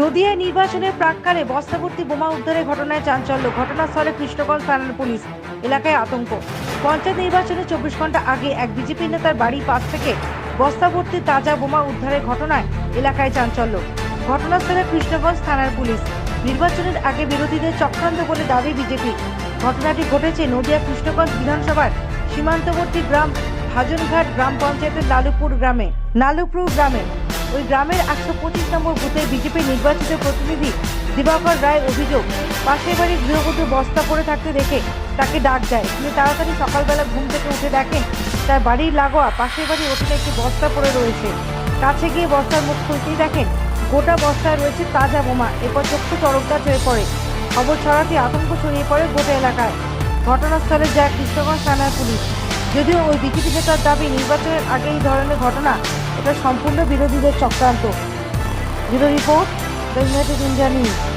নদিয়ায় নির্বাচনের প্রাককালে বস্তাভর্তি বোমা উদ্ধারের ঘটনায় চাঞ্চল্য। ঘটনাস্থলে কৃষ্ণগঞ্জ থানার পুলিশ এলাকায় আতঙ্ক। পঞ্চায়েত নির্বাচনে চব্বিশ ঘণ্টা আগে এক বিজেপি নেতার বাড়ির পাশ থেকে বস্তাভর্তি তাজা বোমা উদ্ধারের ঘটনায় এলাকায় চাঞ্চল্য। ঘটনাস্থলে কৃষ্ণগঞ্জ থানার পুলিশ। নির্বাচনের আগে বিরোধীদের চক্রান্ত বলে দাবি বিজেপি। ঘটনাটি ঘটেছে নদিয়া কৃষ্ণগঞ্জ বিধানসভার সীমান্তবর্তী গ্রাম হাজনঘাট গ্রাম পঞ্চায়েতের লালুপুর গ্রামে লালুপুর গ্রামে। ওই গ্রামের একশো পঁচিশ নম্বর বুথে বিজেপি নির্বাচিত প্রতিনিধি দিবাকর রায় অভিযোগ, পাশের বাড়ির গৃহবধূ বস্তা পড়ে থাকতে দেখে তাকে ডাক দেয়। তিনি তাড়াতাড়ি সকালবেলা ঘুম থেকে উঠে দেখেন তার বাড়ির লাগোয়া পাশের বাড়ির ওখানে একটি বস্তা পড়ে রয়েছে। কাছে গিয়ে বস্তার মুখ খুলতেই দেখেন গোটা বস্তায় রয়েছে তাজা বোমা। এরপর চক্ষু চরকদার হয়ে পড়ে। খবর ছড়াতে আতঙ্ক ছড়িয়ে পড়ে গোটা এলাকায়। ঘটনাস্থলে যায় কৃষ্ণগঞ্জ থানার পুলিশ। যদিও ওই বিজেপি নেতার দাবি নির্বাচনের আগে এই ধরনের ঘটনা এটা সম্পূর্ণ বিরোধীদের চক্রান্ত। Bureau report United India news